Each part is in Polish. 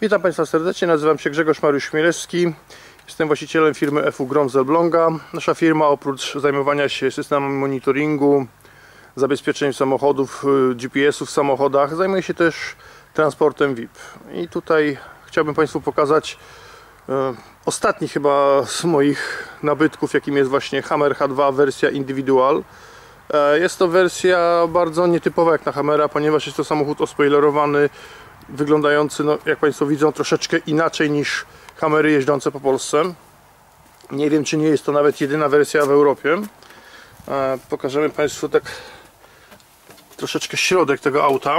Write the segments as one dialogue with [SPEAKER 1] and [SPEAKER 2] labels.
[SPEAKER 1] Witam Państwa serdecznie, nazywam się Grzegorz Mariusz Chmielewski. Jestem właścicielem firmy FU Grom z Elbląga. Nasza firma oprócz zajmowania się systemem monitoringu, zabezpieczeń samochodów, y, GPS-ów w samochodach, zajmuje się też transportem VIP. I tutaj chciałbym Państwu pokazać y, ostatni chyba z moich nabytków, jakim jest właśnie Hammer H2 wersja Individual. E, Jest to wersja bardzo nietypowa jak na Hammera, ponieważ jest to samochód ospoilerowany, wyglądający, no, jak Państwo widzą, troszeczkę inaczej niż Hammery jeżdżące po Polsce. Nie wiem, czy nie jest to nawet jedyna wersja w Europie. E, Pokażemy Państwu tak troszeczkę środek tego auta.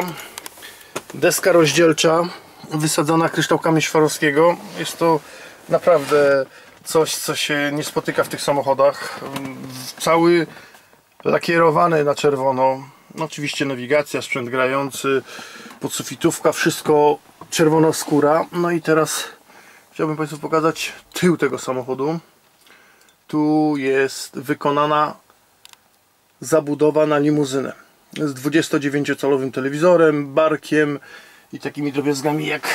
[SPEAKER 1] Deska rozdzielcza wysadzona kryształkami Szwarowskiego. Jest to naprawdę coś, co się nie spotyka w tych samochodach. Cały lakierowany na czerwono. No, oczywiście nawigacja, sprzęt grający, podsufitówka, wszystko czerwona skóra. No i teraz chciałbym Państwu pokazać tył tego samochodu. Tu jest wykonana zabudowa na limuzynę. Z 29-calowym telewizorem, barkiem i takimi drobiazgami jak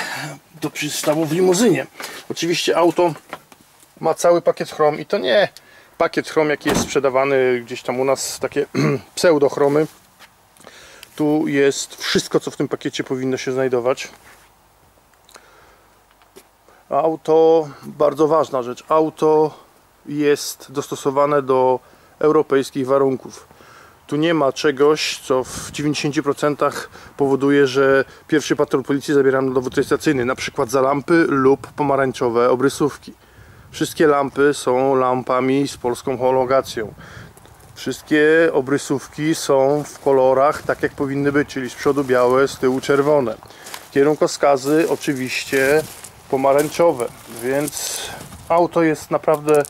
[SPEAKER 1] to przystało w limuzynie. Oczywiście auto ma cały pakiet chrom i to nie pakiet chrom jaki jest sprzedawany gdzieś tam u nas, takie pseudochromy. Tu jest wszystko co w tym pakiecie powinno się znajdować. Auto, bardzo ważna rzecz, auto jest dostosowane do europejskich warunków. Tu nie ma czegoś, co w 90% powoduje, że pierwszy patrol policji zabiera na dowód rejestracyjny, na przykład za lampy lub pomarańczowe obrysówki. Wszystkie lampy są lampami z polską homologacją. Wszystkie obrysówki są w kolorach tak jak powinny być, czyli z przodu białe, z tyłu czerwone. Kierunkowskazy oczywiście pomarańczowe, więc auto jest naprawdę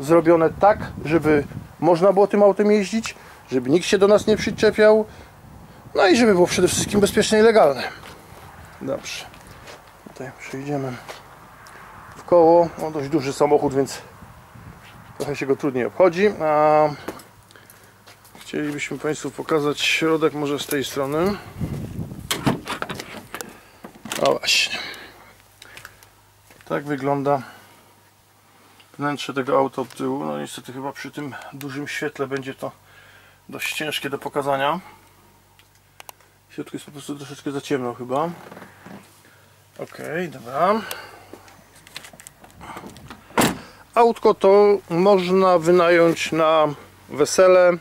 [SPEAKER 1] zrobione tak, żeby można było tym autem jeździć, żeby nikt się do nas nie przyczepiał, no i żeby było przede wszystkim bezpieczne i legalne. Dobrze, tutaj przejdziemy w koło. No, dość duży samochód, więc trochę się go trudniej obchodzi. A chcielibyśmy Państwu pokazać środek może z tej strony. No właśnie. Tak wygląda wnętrze tego auta od tyłu. No niestety chyba przy tym dużym świetle będzie to dość ciężkie do pokazania. W środku jest po prostu troszeczkę za ciemno chyba. Ok, dobra. Autko to można wynająć na wesele,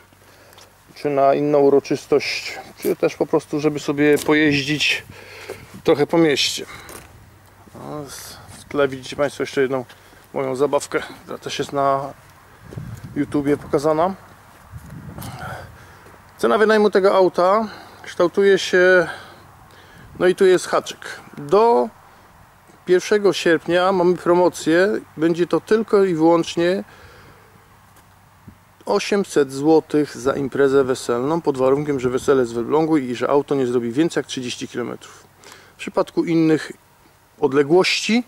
[SPEAKER 1] czy na inną uroczystość, czy też po prostu, żeby sobie pojeździć trochę po mieście. No, w tle widzicie Państwo jeszcze jedną moją zabawkę, która też jest na YouTubie pokazana. Cena wynajmu tego auta kształtuje się, no i tu jest haczyk. Do 1 sierpnia mamy promocję, będzie to tylko i wyłącznie 800 zł za imprezę weselną, pod warunkiem, że wesele jest w Elblągu i że auto nie zrobi więcej jak 30 km. W przypadku innych odległości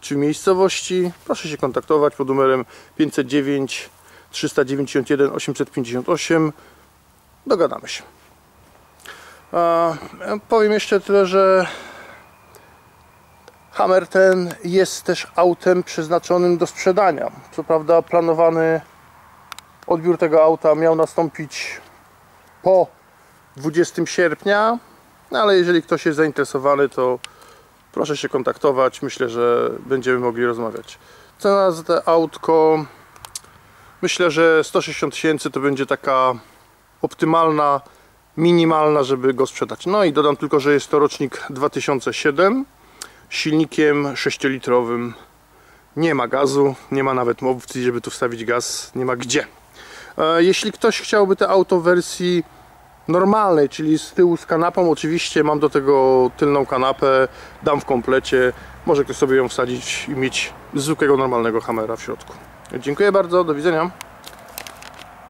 [SPEAKER 1] czy miejscowości proszę się kontaktować pod numerem 509 391 858 dogadamy się. A, powiem jeszcze tyle, że Hammer ten jest też autem przeznaczonym do sprzedania. Co prawda planowany odbiór tego auta miał nastąpić po 20 sierpnia no ale jeżeli ktoś jest zainteresowany to proszę się kontaktować. Myślę, że będziemy mogli rozmawiać. Cena za to autko myślę, że 160 tysięcy to będzie taka optymalna, minimalna, żeby go sprzedać. No i dodam tylko, że jest to rocznik 2007 silnikiem 6-litrowym. Nie ma gazu, nie ma nawet opcji, żeby tu wstawić gaz, nie ma gdzie. E, jeśli ktoś chciałby te auto w wersji normalnej, czyli z tyłu z kanapą. Oczywiście mam do tego tylną kanapę, dam w komplecie. Może ktoś sobie ją wsadzić i mieć zwykłego normalnego hamera w środku. Dziękuję bardzo, do widzenia.